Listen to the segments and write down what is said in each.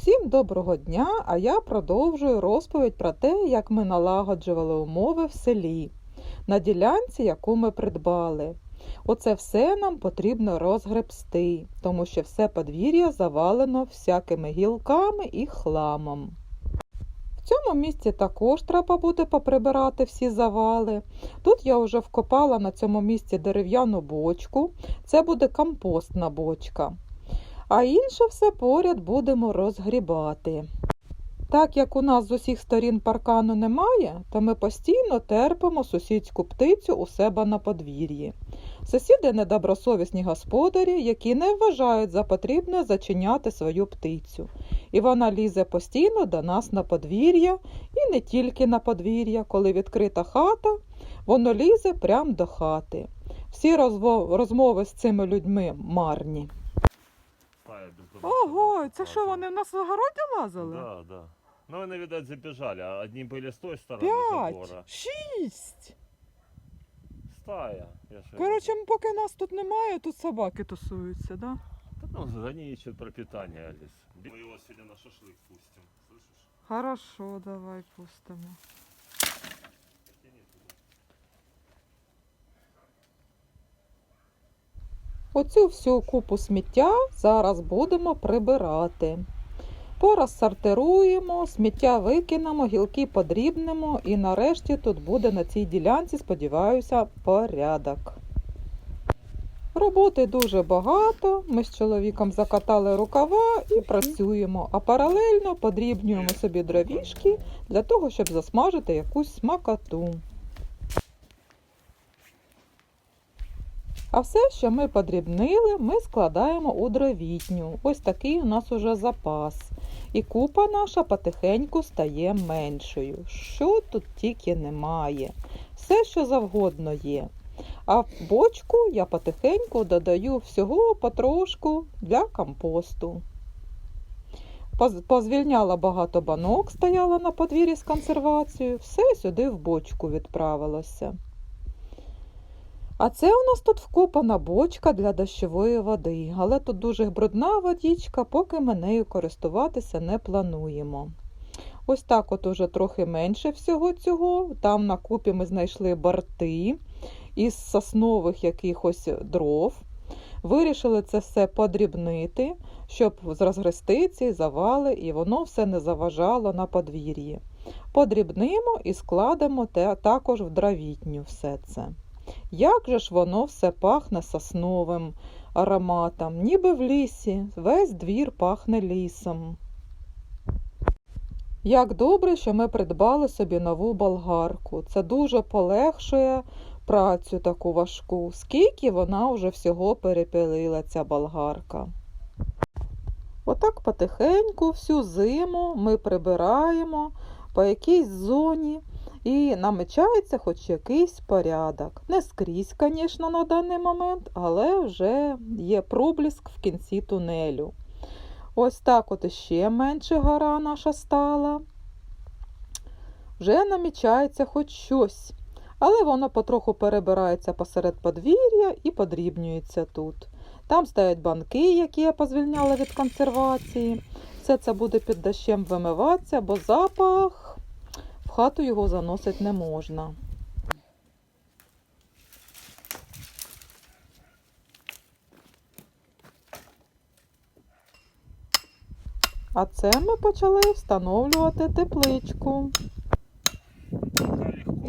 Всім доброго дня! А я продовжую розповідь про те, як ми налагоджували умови в селі на ділянці, яку ми придбали. Оце все нам потрібно розгребсти, тому що все подвір'я завалено всякими гілками і хламом. В цьому місці також треба буде поприбирати всі завали. Тут я вже вкопала на цьому місці дерев'яну бочку. Це буде компостна бочка а інше все поряд будемо розгрібати. Так як у нас з усіх сторін паркану немає, то ми постійно терпимо сусідську птицю у себе на подвір'ї. Сусіди недобросовісні господарі, які не вважають за потрібне зачиняти свою птицю. І вона лізе постійно до нас на подвір'я, і не тільки на подвір'я, коли відкрита хата, воно лізе прямо до хати. Всі розмови з цими людьми марні. Стая бездомных Ого, собак це що лазила. вони в нас в огороді лазили? Да, да. Ну, они, видать, забежали. а Одни были с той стороны П'ять, забора. шість. Стая. Я ж Коротше, поки нас тут немає, тут собаки тусуються, да? Да, ну, они ищут пропитание, Алис. Мы его сегодня на шашлык пустим. Слышишь? Хорошо, давай пустимо. Оцю всю купу сміття зараз будемо прибирати. Порозсортируємо, сміття викинемо, гілки подрібнемо і нарешті тут буде на цій ділянці, сподіваюся, порядок. Роботи дуже багато. Ми з чоловіком закатали рукава і працюємо, а паралельно подрібнюємо собі дровішки для того, щоб засмажити якусь смакоту. А все, що ми подрібнили, ми складаємо у дровітню. Ось такий у нас уже запас. І купа наша потихеньку стає меншою. Що тут тільки немає. Все, що завгодно є. А в бочку я потихеньку додаю всього потрошку для компосту. Позвільняла багато банок, стояла на подвір'ї з консервацією, все сюди в бочку відправилося. А це у нас тут вкопана бочка для дощової води, але тут дуже брудна водичка, поки ми нею користуватися не плануємо. Ось так от уже трохи менше всього цього. Там на купі ми знайшли борти із соснових якихось дров. Вирішили це все подрібнити, щоб розгрести ці завали, і воно все не заважало на подвір'ї. Подрібнимо і складемо також в дровітню все це. Як же ж воно все пахне сосновим ароматом, ніби в лісі, весь двір пахне лісом. Як добре, що ми придбали собі нову болгарку. Це дуже полегшує працю таку важку. Скільки вона вже всього перепилила, ця болгарка. Отак потихеньку всю зиму ми прибираємо по якійсь зоні і намічається хоч якийсь порядок. Не скрізь, звісно, на даний момент, але вже є проблиск в кінці тунелю. Ось так от іще менше гора наша стала. Вже намічається хоч щось, але воно потроху перебирається посеред подвір'я і подрібнюється тут. Там стоять банки, які я позвільняла від консервації. Все це буде під дощем вимиватися, бо запах в хату його заносити не можна. А це ми почали встановлювати тепличку.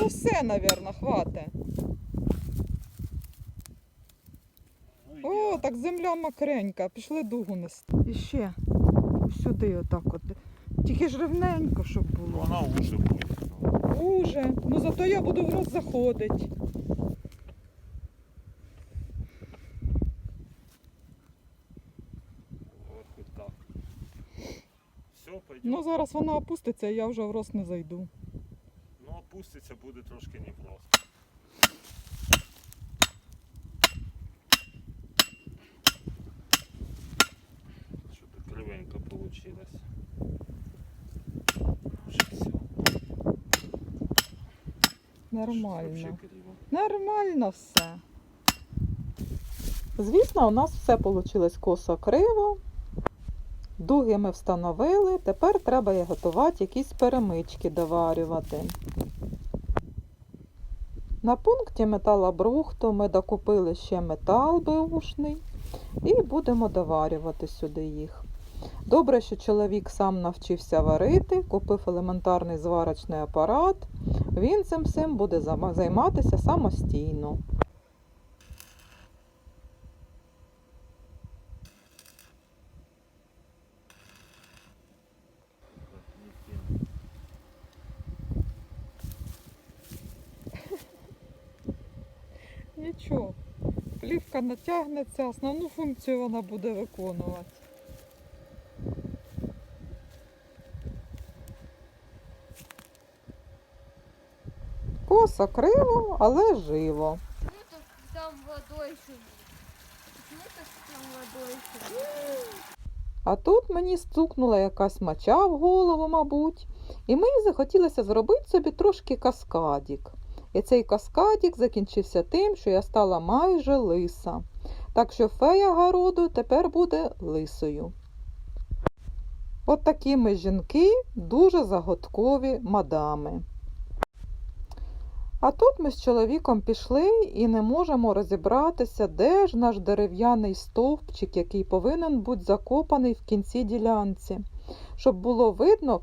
Ну все, мабуть, хватить. О, так земля мокренька, пішли дугу нести. І ще сюди отак от. Тільки ж рівненько, щоб було. она уже будет. Ну. Уже. Ну зато я буду в роз заходити. Ну зараз вона опуститься, я вже в роз не зайду. Ну, опуститься буде трошки не непросто. Что-то кривенько получилось. Уже все. Нормально. Нормально все. Звісно, у нас все вийшло косо криво. Дуги ми встановили, тепер треба готувати якісь перемички доварювати. На пункті металобрухту ми докупили ще метал беушний і будемо доварювати сюди їх. Добре, що чоловік сам навчився варити, купив елементарний зварочний апарат. Він цим всім буде займатися самостійно. Нічого, плівка натягнеться, основну функцію вона буде виконувати. Косо криво, але живо. А тут мені стукнула якась моча в голову, мабуть, і мені захотілося зробити собі трошки каскадік. І цей каскадік закінчився тим, що я стала майже лиса. Так що фея городу тепер буде лисою. От такі ми жінки, дуже загадкові мадами. А тут ми з чоловіком пішли і не можемо розібратися, де ж наш дерев'яний стовпчик, який повинен бути закопаний в кінці ділянці, щоб було видно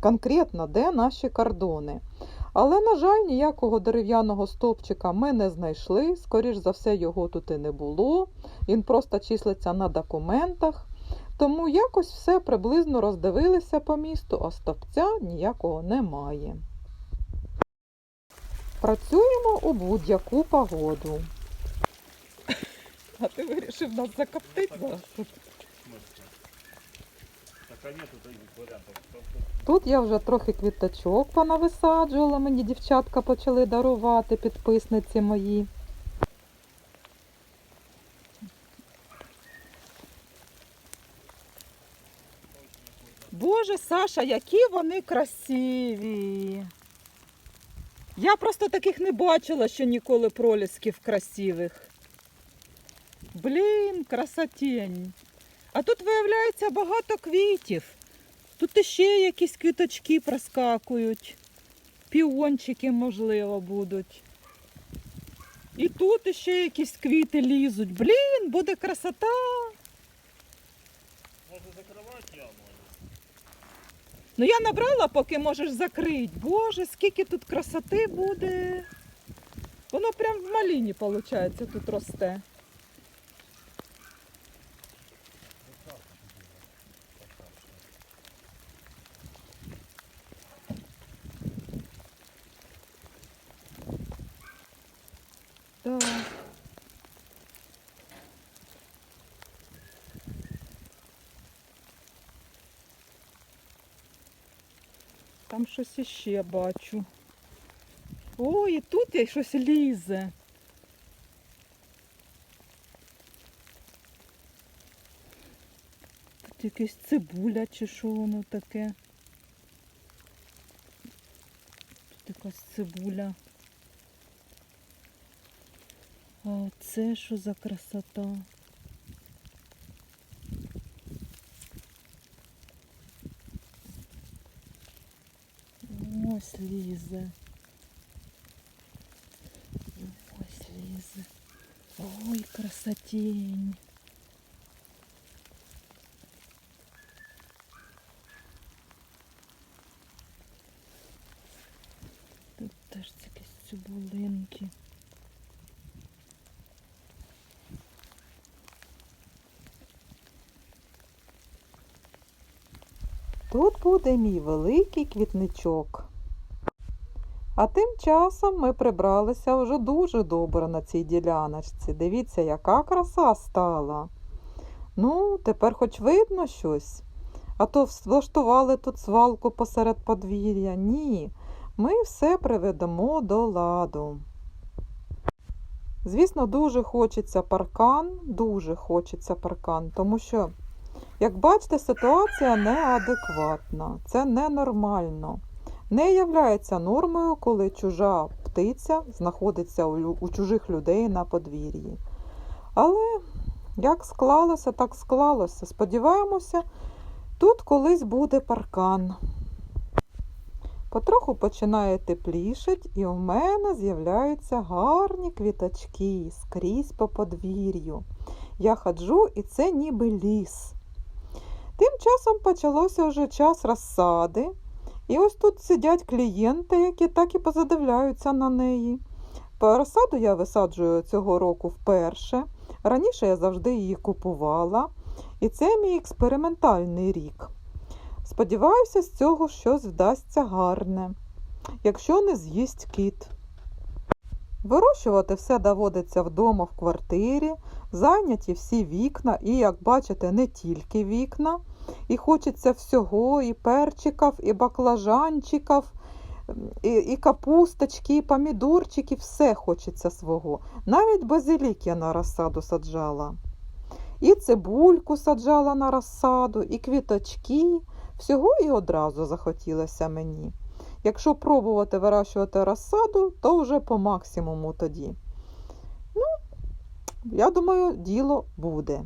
конкретно, де наші кордони. Але, на жаль, ніякого дерев'яного стовпчика ми не знайшли. Скоріш за все, його тут і не було. Він просто числиться на документах. Тому якось все приблизно роздивилися по місту, а стовпця ніякого немає. Працюємо у будь-яку погоду. А ти вирішив нас закоптити зараз тут? Тут я вже трохи квіточок понависаджувала, мені дівчатка почали дарувати підписниці мої. Боже, Саша, які вони красиві. Я просто таких не бачила ще ніколи пролісків красивих. Блін, красотень. А тут виявляється багато квітів. Тут іще якісь квіточки проскакують. Піончики, можливо, будуть. І тут іще якісь квіти лізуть. Блін, буде красота. Ну я набрала, поки можеш закрити. Боже, скільки тут красоти буде. Воно прям в маліні, виходить, тут росте. Так. Там щось іще бачу. Ой, і тут я щось лізе. Тут якась цибуля чи що воно таке. Тут якась цибуля. А це що за красота? Ось лізе. Ось лізе. Ой, красотень. Тут теж якісь цибулинки. Тут буде мій великий квітничок. А тим часом ми прибралися вже дуже добре на цій діляночці. Дивіться, яка краса стала. Ну, тепер хоч видно щось. А то влаштували тут свалку посеред подвір'я. Ні, ми все приведемо до ладу. Звісно, дуже хочеться паркан, дуже хочеться паркан, тому що, як бачите, ситуація неадекватна, це ненормально. Не являється нормою, коли чужа птиця знаходиться у, чужих людей на подвір'ї. Але Як склалося, так склалося. Сподіваємося, тут колись буде паркан. Потроху починає теплішать, і у мене з'являються гарні квіточки скрізь по подвір'ю. Я ходжу, і це ніби ліс. Тим часом почалося вже час розсади, і ось тут сидять клієнти, які так і позадивляються на неї. Розсаду я висаджую цього року вперше. Раніше я завжди її купувала, і це мій експериментальний рік. Сподіваюся, з цього щось вдасться гарне, якщо не з'їсть кіт. Вирощувати все доводиться вдома в квартирі, зайняті всі вікна, і, як бачите, не тільки вікна. І хочеться всього, і перчиків, і баклажанчиків, і, і капусточки, і помідорчики, все хочеться свого. Навіть базилік я на розсаду саджала. І цибульку саджала на розсаду, і квіточки. Всього і одразу захотілося мені. Якщо пробувати вирощувати розсаду, то вже по максимуму тоді. Ну, я думаю, діло буде.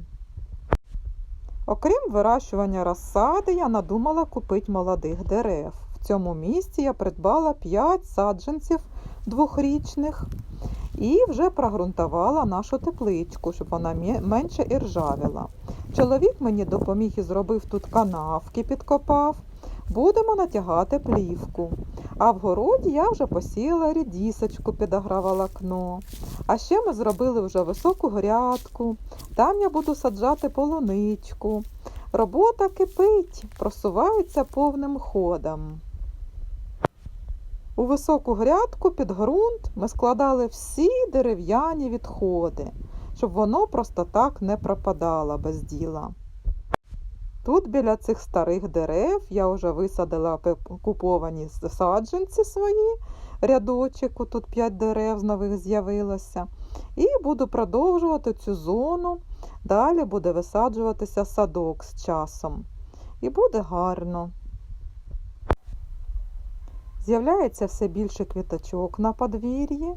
Окрім вирощування розсади, я надумала купити молодих дерев. В цьому місці я придбала 5 саджанців двохрічних і вже прогрунтувала нашу тепличку, щоб вона менше іржавіла. Чоловік мені допоміг і зробив тут канавки, підкопав. Будемо натягати плівку. А в городі я вже посіяла рідісочку під агроволокно. А ще ми зробили вже високу грядку. Там я буду саджати полуничку. Робота кипить, просувається повним ходом. У високу грядку під ґрунт ми складали всі дерев'яні відходи, щоб воно просто так не пропадало без діла. Тут біля цих старих дерев я вже висадила куповані саджанці свої, рядочок, тут 5 дерев з нових з'явилося. І буду продовжувати цю зону. Далі буде висаджуватися садок з часом. І буде гарно. З'являється все більше квіточок на подвір'ї.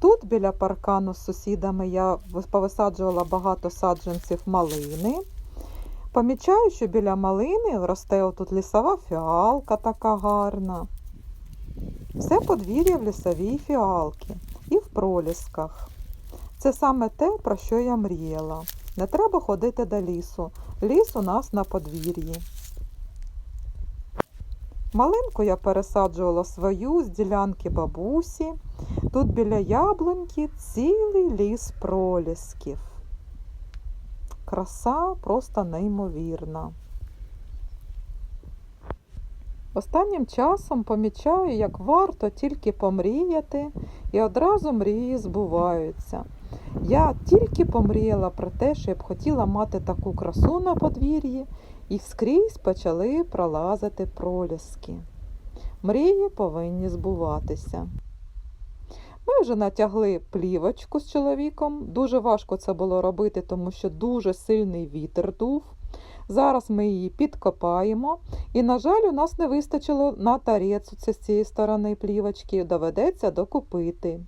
Тут біля паркану з сусідами я повисаджувала багато саджанців малини. Помічаю, що біля малини росте отут лісова фіалка така гарна. Все подвір'я в лісовій фіалки і в пролісках. Це саме те, про що я мріяла. Не треба ходити до лісу. Ліс у нас на подвір'ї. Малинку я пересаджувала свою з ділянки бабусі. Тут біля яблуньки цілий ліс пролісків. Краса просто неймовірна. Останнім часом помічаю, як варто тільки помріяти, і одразу мрії збуваються. Я тільки помріяла про те, що я б хотіла мати таку красу на подвір'ї, і скрізь почали пролазити проліски. Мрії повинні збуватися. Ми вже натягли плівочку з чоловіком. Дуже важко це було робити, тому що дуже сильний вітер дув. Зараз ми її підкопаємо. І, на жаль, у нас не вистачило на тарець з цієї сторони плівочки. Доведеться докупити.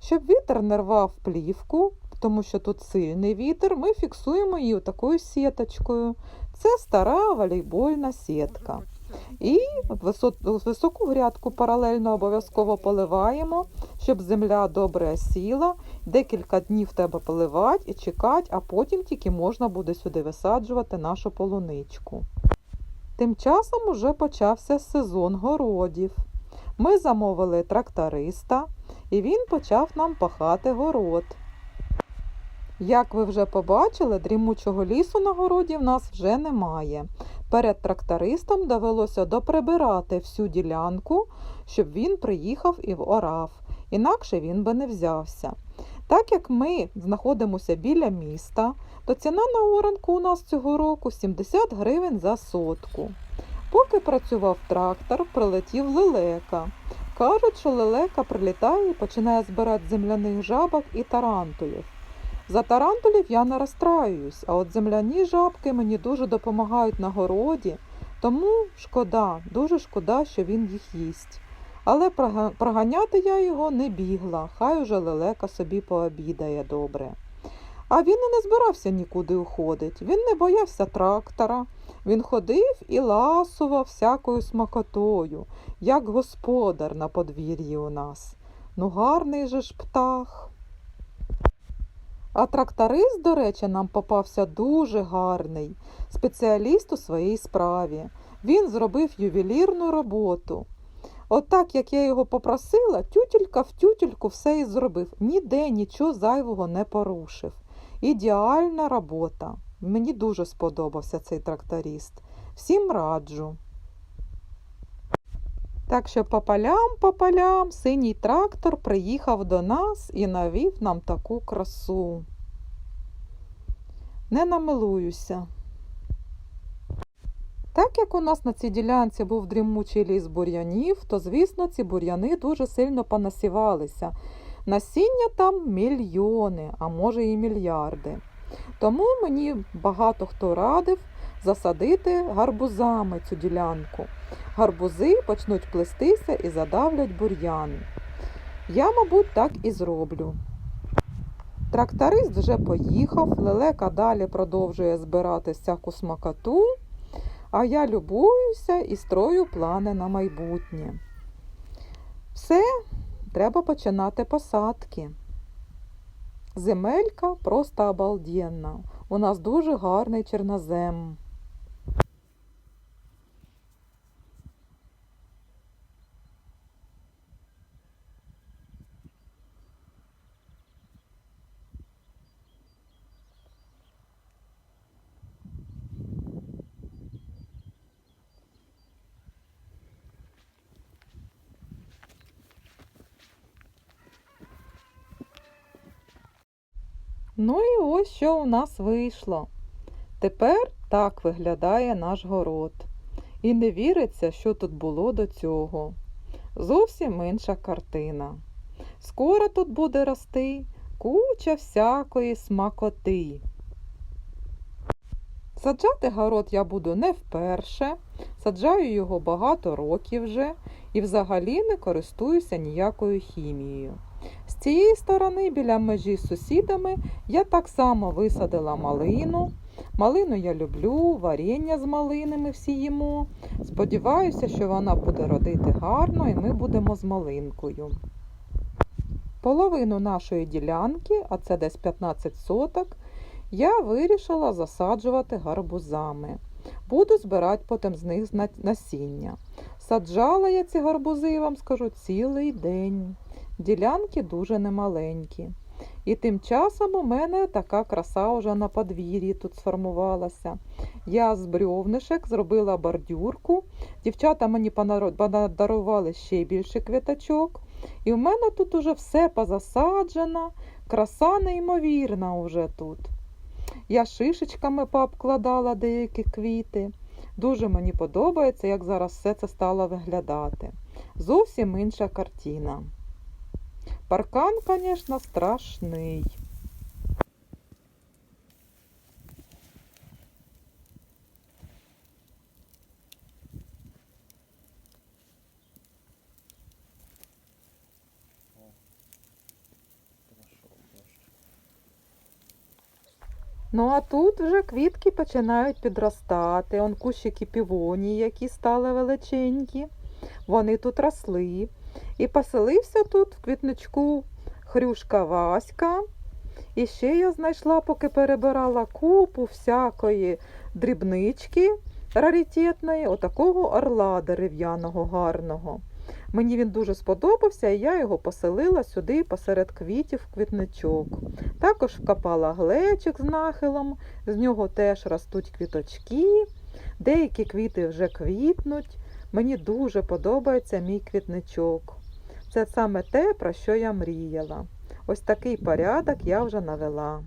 Щоб вітер не рвав плівку, тому що тут сильний вітер, ми фіксуємо її такою сіточкою. Це стара волейбольна сітка. І високу грядку паралельно обов'язково поливаємо, щоб земля добре сіла. Декілька днів треба поливати і чекати, а потім тільки можна буде сюди висаджувати нашу полуничку. Тим часом уже почався сезон городів. Ми замовили тракториста, і він почав нам пахати город. Як ви вже побачили, дрімучого лісу на городі в нас вже немає. Перед трактористом довелося доприбирати всю ділянку, щоб він приїхав і орав, інакше він би не взявся. Так як ми знаходимося біля міста, то ціна на оранку у нас цього року 70 гривень за сотку. Поки працював трактор, прилетів лелека. Кажуть, що лелека прилітає і починає збирати земляних жабок і тарантулів. За тарантулів я не розстраююсь, а от земляні жабки мені дуже допомагають на городі, тому шкода, дуже шкода, що він їх їсть. Але проганяти я його не бігла, хай уже лелека собі пообідає добре. А він і не збирався нікуди уходить. Він не боявся трактора. Він ходив і ласував всякою смакотою, як господар на подвір'ї у нас. Ну, гарний же ж птах. А тракторист, до речі, нам попався дуже гарний, спеціаліст у своїй справі. Він зробив ювелірну роботу. Отак, як я його попросила, тютелька в тютельку все і зробив. Ніде нічого зайвого не порушив. Ідеальна робота. Мені дуже сподобався цей тракторист. Всім раджу. Так що по полям, по полям синій трактор приїхав до нас і навів нам таку красу. Не намилуюся. Так як у нас на цій ділянці був дрімучий ліс бур'янів, то, звісно, ці бур'яни дуже сильно понасівалися. Насіння там мільйони, а може і мільярди. Тому мені багато хто радив засадити гарбузами цю ділянку. Гарбузи почнуть плестися і задавлять бур'ян. Я, мабуть, так і зроблю. Тракторист вже поїхав, лелека далі продовжує збирати всяку смакоту, а я любуюся і строю плани на майбутнє. Все, треба починати посадки. Земелька просто обалденна. У нас дуже гарний чорнозем. Ну і ось що у нас вийшло. Тепер так виглядає наш город. І не віриться, що тут було до цього. Зовсім інша картина. Скоро тут буде рости куча всякої смакоти. Саджати город я буду не вперше, саджаю його багато років вже і взагалі не користуюся ніякою хімією. З цієї сторони, біля межі з сусідами, я так само висадила малину. Малину я люблю, варення з малинами всі їмо. Сподіваюся, що вона буде родити гарно і ми будемо з малинкою. Половину нашої ділянки, а це десь 15 соток, я вирішила засаджувати гарбузами. Буду збирати потім з них насіння. Саджала я ці гарбузи, вам скажу, цілий день. Ділянки дуже немаленькі. І тим часом у мене така краса вже на подвір'ї тут сформувалася. Я з брьовнишек зробила бордюрку. Дівчата мені подарували ще більше квіточок. І в мене тут уже все позасаджено, краса неймовірна уже тут. Я шишечками пообкладала деякі квіти. Дуже мені подобається, як зараз все це стало виглядати. Зовсім інша картина. Паркан, звісно, страшний. Ну а тут вже квітки починають підростати. Он кущики півонії, які стали величенькі. Вони тут росли. І поселився тут в квітничку хрюшка Васька. І ще я знайшла, поки перебирала купу всякої дрібнички раритетної, отакого орла дерев'яного гарного. Мені він дуже сподобався, і я його поселила сюди посеред квітів квітничок. Також вкопала глечик з нахилом, з нього теж ростуть квіточки. Деякі квіти вже квітнуть. Мені дуже подобається мій квітничок. Це саме те, про що я мріяла. Ось такий порядок я вже навела.